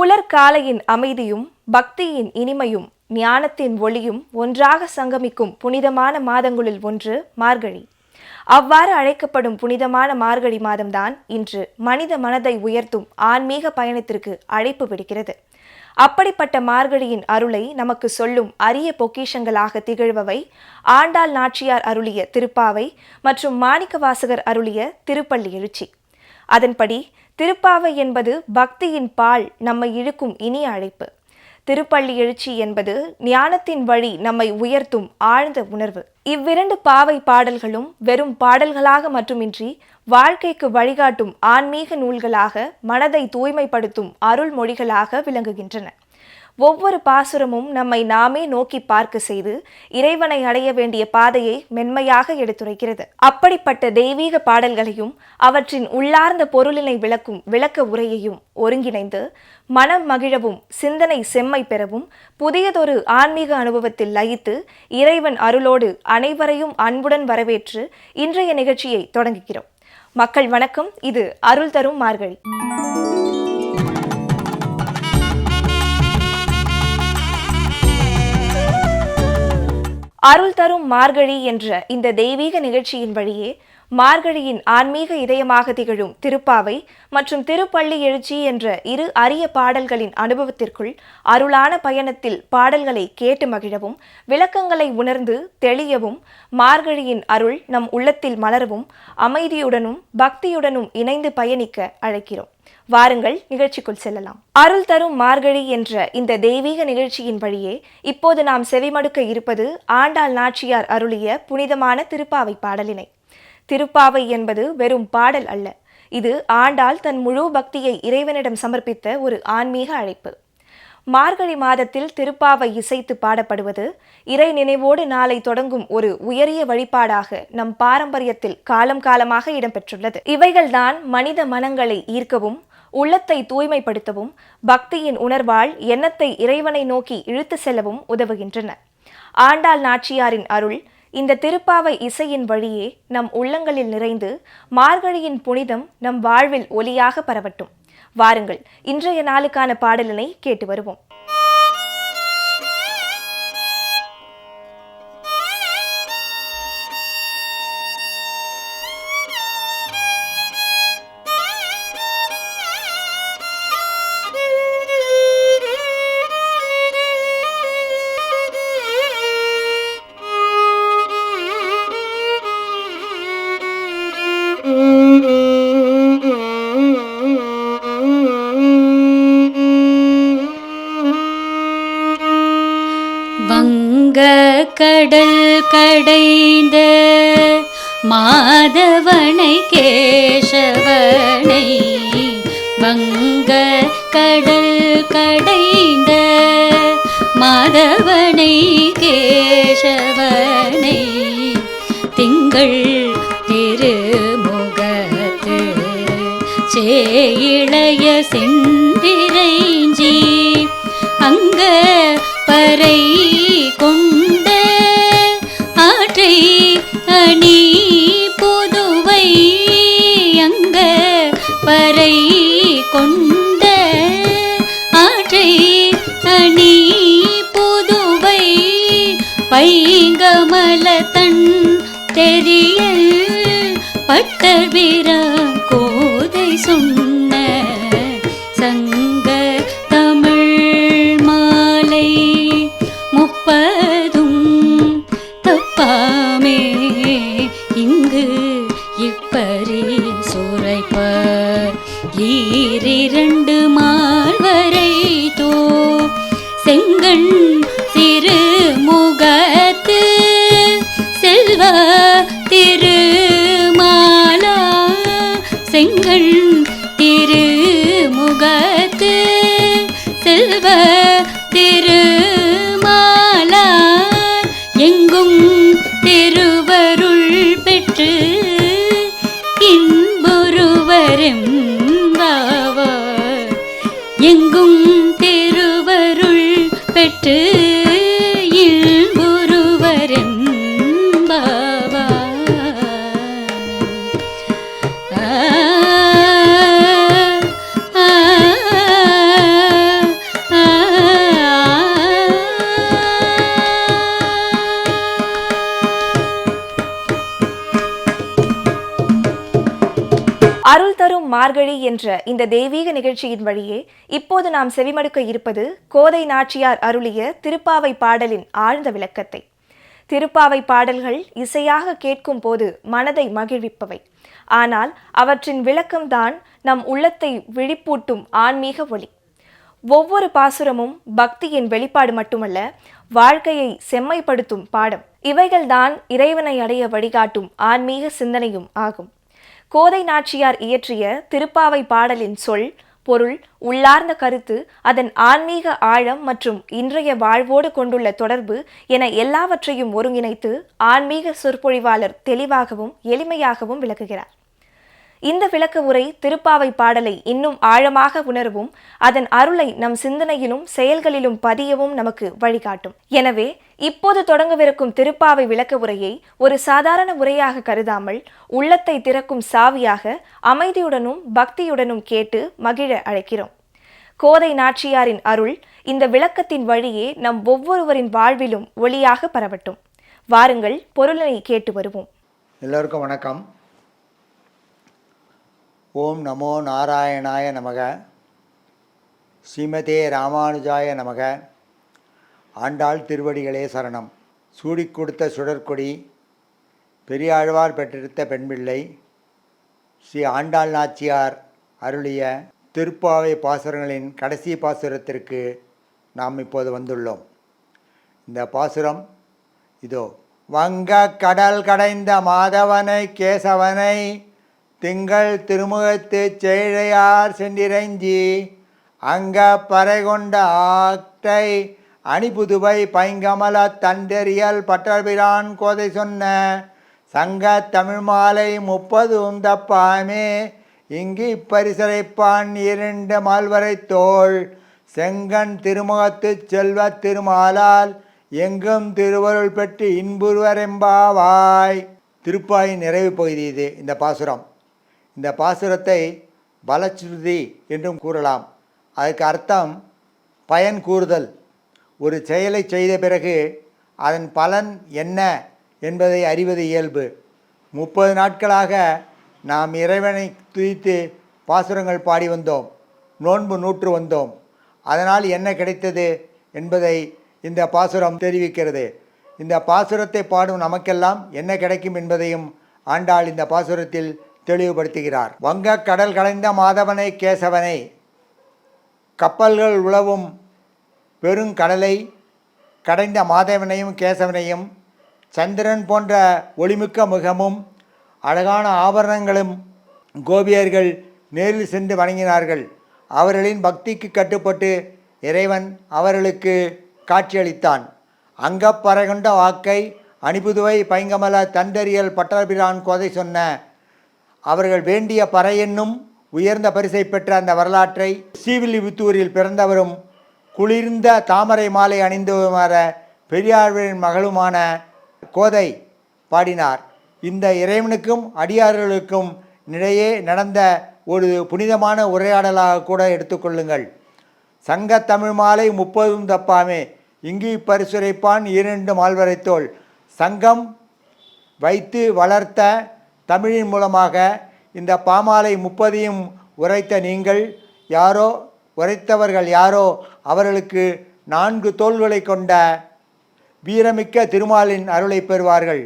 புலர்காலையின் அமைதியும் பக்தியின் இனிமையும் ஞானத்தின் ஒளியும் ஒன்றாக சங்கமிக்கும் புனிதமான மாதங்களுள் ஒன்று மார்கழி. அவ்வாறு அழைக்கப்படும் புனிதமான மார்கழி மாதம்தான் இன்று மனித மனதை உயர்த்தும் ஆன்மீக பயணத்திற்கு அழைப்பு விடுக்கிறது அப்படிப்பட்ட மார்கழியின் அருளை நமக்கு சொல்லும் அரிய பொக்கிஷங்களாக திகழ்பவை ஆண்டாள் நாச்சியார் அருளிய திருப்பாவை மற்றும் மாணிக்கவாசகர் அருளிய திருப்பள்ளி எழுச்சி. அதன்படி திருப்பாவை என்பது பக்தியின் பால் நம்மை இழுக்கும் இனிய அழைப்பு. திருப்பள்ளி எழுச்சி என்பது ஞானத்தின் வழி நம்மை உயர்த்தும் ஆழ்ந்த உணர்வு. இவ்விரண்டு பாவை பாடல்களும் வெறும் பாடல்களாக மட்டுமின்றி வாழ்க்கைக்கு வழிகாட்டும் ஆன்மீக நூல்களாக மனதை தூய்மைப்படுத்தும் அருள்மொழிகளாக விளங்குகின்றன. ஒவ்வொரு பாசுரமும் நம்மை நாமே நோக்கி பார்க்க செய்து இறைவனை அடைய வேண்டிய பாதையை மென்மையாக எடுத்துரைக்கிறது. அப்படிப்பட்ட தெய்வீக பாடல்களையும் அவற்றின் உள்ளார்ந்த பொருளினை விளக்கும் விளக்க உரையையும் ஒருங்கிணைந்து மனம் மகிழவும் சிந்தனை செம்மை பெறவும் புதியதொரு ஆன்மீக அனுபவத்தில் லயித்து இறைவன் அருளோடு அனைவரையும் அன்புடன் வரவேற்று இன்றைய நிகழ்ச்சியை தொடங்குகிறோம். மக்கள் வணக்கம் இது அருள் தரும் மார்கழி. அருள் தரும் மார்கழி என்ற இந்த தெய்வீக நிகழ்ச்சியின் வழியே மார்கழியின் ஆன்மீக இதயமாக திகழும் திருப்பாவை மற்றும் திருப்பள்ளி எழுச்சி என்ற இரு அரிய பாடல்களின் அனுபவத்திற்குள் அருளான பயணத்தில் பாடல்களை கேட்டு மகிழவும் விளக்கங்களை உணர்ந்து தெளியவும் மார்கழியின் அருள் நம் உள்ளத்தில் மலரவும் அமைதியுடனும் பக்தியுடனும் இணைந்து பயணிக்க அழைக்கிறோம். வாருங்கள் நிகழ்ச்சிக்குள் செல்லலாம். அருள் தரும் மார்கழி என்ற இந்த தெய்வீக நிகழ்ச்சியின் வழியே இப்போது நாம் செவிமடுக்க இருப்பது ஆண்டாள் நாச்சியார் அருளிய புனிதமான திருப்பாவை பாடலினை. திருப்பாவை என்பது வெறும் பாடல் அல்ல. இது ஆண்டாள் தன் முழு பக்தியை இறைவனிடம் சமர்ப்பித்த ஒரு ஆன்மீக அழைப்பு. மார்கழி மாதத்தில் திருப்பாவை இசைத்து பாடப்படுவது இறை நினைவோடு நாளை தொடங்கும் ஒரு உயரிய வழிபாடாக நம் பாரம்பரியத்தில் காலம் காலமாக இடம்பெற்றுள்ளது. இவைகள்தான் மனித மனங்களை ஈர்க்கவும் உள்ளத்தை தூய்மைப்படுத்தவும் பக்தியின் உணர்வால் எண்ணத்தை இறைவனை நோக்கி இழுத்து செல்லவும் உதவுகின்றன. ஆண்டாள் நாச்சியாரின் அருள் இந்த திருப்பாவை இசையின் வழியே நம் உள்ளங்களில் நிறைந்து மார்கழியின் புனிதம் நம் வாழ்வில் ஒலியாக பரவட்டும். வாருங்கள் இன்றைய நாளுக்கான பாடலினை கேட்டு வருவோம். அடைந்த மாதவனை கேசவனை வங்க கடல் கடைந்த மாதவனை கேசவனை திங்கள் திருமுகத்து சேயிளைய சென்றிரைஞ்சி கமல தன் தெரியல் பட்டர்பிரான் கோதை மார்கழி என்ற இந்த தெய்வீக நிகழ்ச்சியின் வழியே இப்போது நாம் செவிமடுக்க இருப்பது கோதை நாச்சியார் அருளிய திருப்பாவை பாடலின் ஆழ்ந்த விளக்கத்தை. திருப்பாவை பாடல்கள் இசையாக கேட்கும் போது மனதை மகிழ்விப்பவை. ஆனால் அவற்றின் விளக்கம்தான் நம் உள்ளத்தை விழிப்பூட்டும் ஆன்மீக ஒளி. ஒவ்வொரு பாசுரமும் பக்தியின் வெளிப்பாடு மட்டுமல்ல வாழ்க்கையை செம்மைப்படுத்தும் பாடம். இவைகள்தான் இறைவனை அடைய வழிகாட்டும் ஆன்மீக சிந்தனையும் ஆகும். கோதை நாச்சியார் இயற்றிய திருப்பாவை பாடலின் சொல் பொருள் உள்ளார்ந்த கருத்து அதன் ஆன்மீக ஆழம் மற்றும் இன்றைய வாழ்வோடு கொண்டுள்ள தொடர்பு என எல்லாவற்றையும் ஒருங்கிணைத்து ஆன்மீக சொற்பொழிவாளர் தெளிவாகவும் எளிமையாகவும் விளக்குகிறார். இந்த விளக்க உரை திருப்பாவை பாடலை இன்னும் ஆழமாக உணரவும் அதன் அருளை நம் சிந்தனையிலும் செயல்களிலும் பதியவும் நமக்கு வழிகாட்டும். எனவே இப்போது தொடங்கவிருக்கும் திருப்பாவை விளக்க உரையை ஒரு சாதாரண உரையாக கருதாமல் உள்ளத்தை திறக்கும் சாவியாக அமைதியுடனும் பக்தியுடனும் கேட்டு மகிழ அழைக்கிறோம். கோதை நாச்சியாரின் அருள் இந்த விளக்கத்தின் வழியே நம் ஒவ்வொருவரின் வாழ்விலும் ஒளியாக பரவட்டும். வாருங்கள் பொருளனை கேட்டு வருவோம். எல்லோருக்கும் வணக்கம். ஓம் நமோ நாராயணாய நமக. ஸ்ரீமதே ராமானுஜாய நமக. ஆண்டாள் திருவடிகளே சரணம். சூடிக் கொடுத்த சுடற்கொடி பெரியாழ்வார் பெற்றெடுத்த பெண்பிள்ளை ஸ்ரீ ஆண்டாள் நாச்சியார் அருளிய திருப்பாவை பாசுரங்களின் கடைசி பாசுரத்திற்கு நாம் இப்போது வந்துள்ளோம். இந்த பாசுரம் இதோ வங்க கடல் கடைந்த மாதவனை கேசவனை திங்கள் திருமுகத்து சேழையார் சென்றிரஞ்சி அங்க பறை கொண்ட ஆட்டை அணிபுதுவை பைங்கமல தண்டெறியல் பட்டபிரான் கோதை சொன்ன சங்க தமிழ் மாலை முப்பது உந்தப்பாமே இங்கு இப்பரிசரைப்பான் இரண்டு மால்வரை தோள் செங்கன் திருமுகத்து செல்வ திருமாலால் எங்கும் திருவருள் பெற்று இன்புருவரெம்பாவாய் திருப்பாயின் நிறைவு பகுதி இது இந்த பாசுரம். இந்த பாசுரத்தை பலச்சுருதி என்றும் கூறலாம். அதற்கு அர்த்தம் பயன் கூறுதல். ஒரு செயலை செய்த பிறகு அதன் பலன் என்ன என்பதை அறிவது இயல்பு. முப்பது நாட்களாக நாம் இறைவனை துதித்து பாசுரங்கள் பாடி வந்தோம் நோன்பு நூற்று வந்தோம். அதனால் என்ன கிடைத்தது என்பதை இந்த பாசுரம் தெரிவிக்கிறது. இந்த பாசுரத்தை பாடும் நமக்கெல்லாம் என்ன கிடைக்கும் என்பதையும் ஆண்டாள் இந்த பாசுரத்தில் தெளிவுபடுத்துகிறார். வங்க கடல் கலைந்த மாதவனை கேசவனை. கப்பல்கள் உழவும் பெருங்கடலை கடைந்த மாதவனையும் கேசவனையும் சந்திரன் போன்ற ஒளிமிக்க முகமும் அழகான ஆபரணங்களும் கோபியர்கள் நேரில் சென்று வணங்கினார்கள். அவர்களின் பக்திக்கு கட்டுப்பட்டு இறைவன் அவர்களுக்கு காட்சியளித்தான். அங்கப்பறகுண்ட வாக்கை அணிபுதுவை பைங்கமல தந்தறியல் பட்டபிரான் கோதை சொன்ன அவர்கள் வேண்டிய பறை என்னும் உயர்ந்த பரிசை பெற்ற அந்த வரலாற்றை ஸ்ரீவில்லிபுத்தூரில் பிறந்தவரும் குளிர்ந்த தாமரை மாலை அணிந்தவருமான பெரியார்களின் மகளுமான கோதை பாடினார். இந்த இறைவனுக்கும் அடியார்களுக்கும் இடையே நடந்த ஒரு புனிதமான உரையாடலாக கூட எடுத்துக்கொள்ளுங்கள் சங்க தமிழ் மாலை முப்பதும் தப்பாமே. இங்கி பரிசுரைப்பான் இரண்டு மால்வரைத்தோள். சங்கம் வைத்து வளர்த்த தமிழின் மூலமாக இந்த பாமாலை முப்பதையும் உரைத்த நீங்கள் யாரோ உரைத்தவர்கள் யாரோ அவர்களுக்கு நான்கு தோள்களை கொண்ட வீரமிக்க திருமாலின் அருளை பெறுவார்கள்.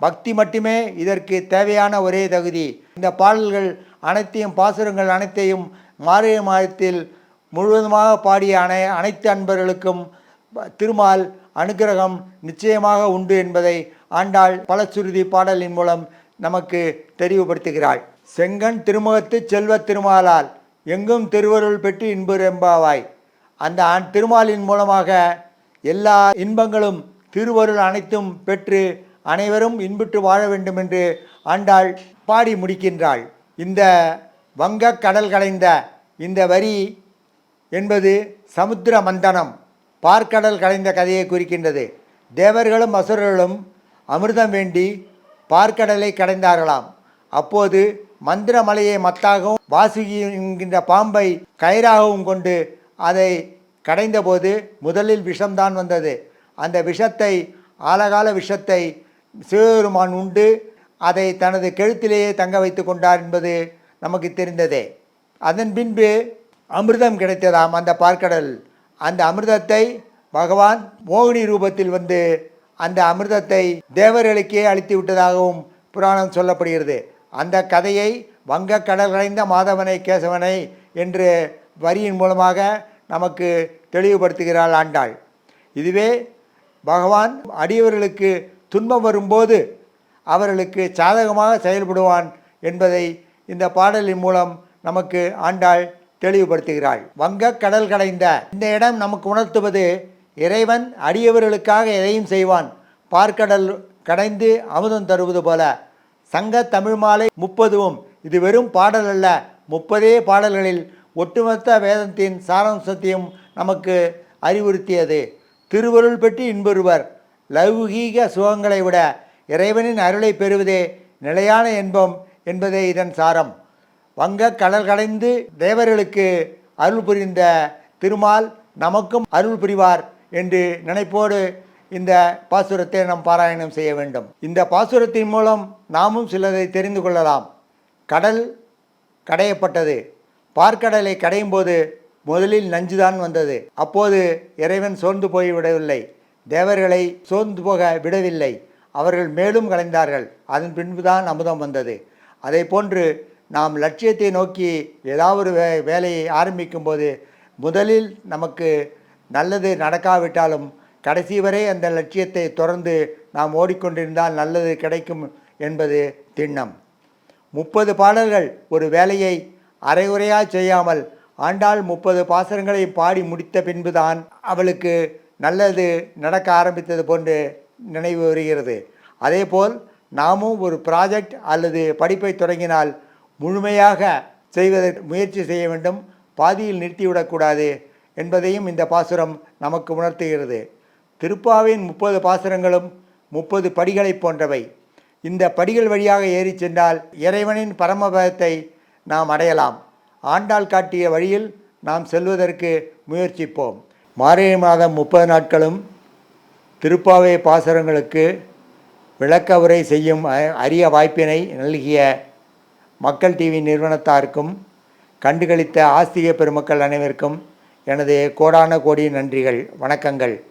பக்தி மட்டுமே இதற்கு தேவையான ஒரே தகுதி. இந்த பாடல்கள் அனைத்தையும் பாசுரங்கள் அனைத்தையும் மார்கழி மாதத்தில் முழுவதுமாக பாடிய அனை அனைத்து அன்பர்களுக்கும் திருமால் அனுக்கிரகம் நிச்சயமாக உண்டு என்பதை ஆண்டாள் பலசுருதி பாடலின் மூலம் நமக்கு தெரிவுபடுத்துகிறாள் செங்கன் திருமுகத்து செல்வ திருமாலால் எங்கும் திருவருள் பெற்று இன்புரெம்பாவாய் அந்த ஆண் திருமாலின் மூலமாக எல்லா இன்பங்களும் திருவருள் அனைத்தும் பெற்று அனைவரும் இன்புற்று வாழ வேண்டும் என்று ஆண்டாள் பாடி முடிக்கின்றாள். இந்த வங்க கடல் கலைந்த இந்த வரி என்பது சமுத்திர மந்தனம் பார்க்கடல் கலைந்த கதையை குறிக்கின்றது. தேவர்களும் அசுரர்களும் அமிர்தம் வேண்டி பார்க்கடலை கடைந்தார்களாம். அப்போது மந்திரமலையை மத்தாகவும் வாசுகி என்கின்ற பாம்பை கயிறாகவும் கொண்டு அதை கடைந்தபோது முதலில் விஷம்தான் வந்தது. அந்த விஷத்தை ஆழகால விஷத்தை சிவபெருமான் உண்டு அதை தனது கெழுத்திலேயே தங்க வைத்து கொண்டார் என்பது நமக்கு தெரிந்ததே. அதன் பின்பு அமிர்தம் கிடைத்ததாம் அந்த பார்க்கடல். அந்த அமிர்தத்தை பகவான் மோகினி ரூபத்தில் வந்து அந்த அமிர்தத்தை தேவர்களுக்கே அளித்து விட்டதாகவும் புராணம் சொல்லப்படுகிறது. அந்த கதையை வங்க கடல் கடைந்த மாதவனை கேசவனை என்று வரியின் மூலமாக நமக்கு தெளிவுபடுத்துகிறாள் ஆண்டாள். இதுவே பகவான் அடியவர்களுக்கு துன்பம் வரும்போது அவர்களுக்கு சாதகமாக செயல்படுவான் என்பதை இந்த பாடலின் மூலம் நமக்கு ஆண்டாள் தெளிவுபடுத்துகிறாள். வங்க கடல் கடைந்த இந்த இடம் நமக்கு உணர்த்துவது இறைவன் அடியவர்களுக்காக எதையும் செய்வான். பார்க்கடல் கடைந்து அமுதம் தருவது போல. சங்க தமிழ் மாலை முப்பதுவும் இது வெறும் பாடல் அல்ல. முப்பதே பாடல்களில் ஒட்டுமொத்த வேதத்தின் சாராம்சத்தையும் நமக்கு அறிவுறுத்தியது. திருவருள் பெற்று இன்பொருவர் லௌகீக சுகங்களை விட இறைவனின் அருளை பெறுவதே நிலையான இன்பம் என்பதே இதன் சாரம். வங்க கடல் கடைந்து தேவர்களுக்கு அருள் புரிந்த திருமால் நமக்கும் அருள் புரிவார். என்று நினைப்போடு இந்த பாசுரத்தை நாம் பாராயணம் செய்ய வேண்டும். இந்த பாசுரத்தின் மூலம் நாமும் சிலதை தெரிந்து கொள்ளலாம். கடல் கடையப்பட்டது. பார்க்கடலை கடையும் போது முதலில் நஞ்சுதான் வந்தது. அப்போது இறைவன் சோர்ந்து போய் விடவில்லை தேவர்களை சோர்ந்து போக விடவில்லை. அவர்கள் மேலும் கலைந்தார்கள். அதன் பின்புதான் அமுதம் வந்தது. அதை போன்று நாம் லட்சியத்தை நோக்கி ஏதாவது வே வேலையை ஆரம்பிக்கும் போது முதலில் நமக்கு நல்லது நடக்காவிட்டாலும் கடைசி வரை அந்த லட்சியத்தை தொடர்ந்து நாம் ஓடிக்கொண்டிருந்தால் நல்லது கிடைக்கும் என்பது திண்ணம். முப்பது பாடல்கள் ஒரு வேலையை அரைகுறையாக செய்யாமல் ஆண்டாள் முப்பது பாசனங்களை பாடி முடித்த பின்புதான் அவளுக்கு நல்லது நடக்க ஆரம்பித்தது போன்று நினைவு வருகிறது. அதேபோல் நாமும் ஒரு ப்ராஜெக்ட் அல்லது படிப்பை தொடங்கினால் முழுமையாக செய்வதற்கு முயற்சி செய்ய வேண்டும். பாதியில் நிறுத்திவிடக்கூடாது. என்பதையும் இந்த பாசுரம் நமக்கு உணர்த்துகிறது. திருப்பாவின் முப்பது பாசுரங்களும் முப்பது படிகளைப் போன்றவை. இந்த படிகள் வழியாக ஏறி சென்றால் இறைவனின் பரமபதத்தை நாம் அடையலாம். ஆண்டாள் காட்டிய வழியில் நாம் செல்வதற்கு முயற்சிப்போம். மார்கழி மாதம் முப்பது நாட்களும் திருப்பாவை பாசுரங்களுக்கு விளக்க உரை செய்யும் அரிய வாய்ப்பினை நல்கிய மக்கள் டிவி நிறுவனத்தாருக்கும் கண்டுகளித்த ஆஸ்திக பெருமக்கள் அனைவருக்கும் எனது கோடான கோடி நன்றிகள் வணக்கங்கள்.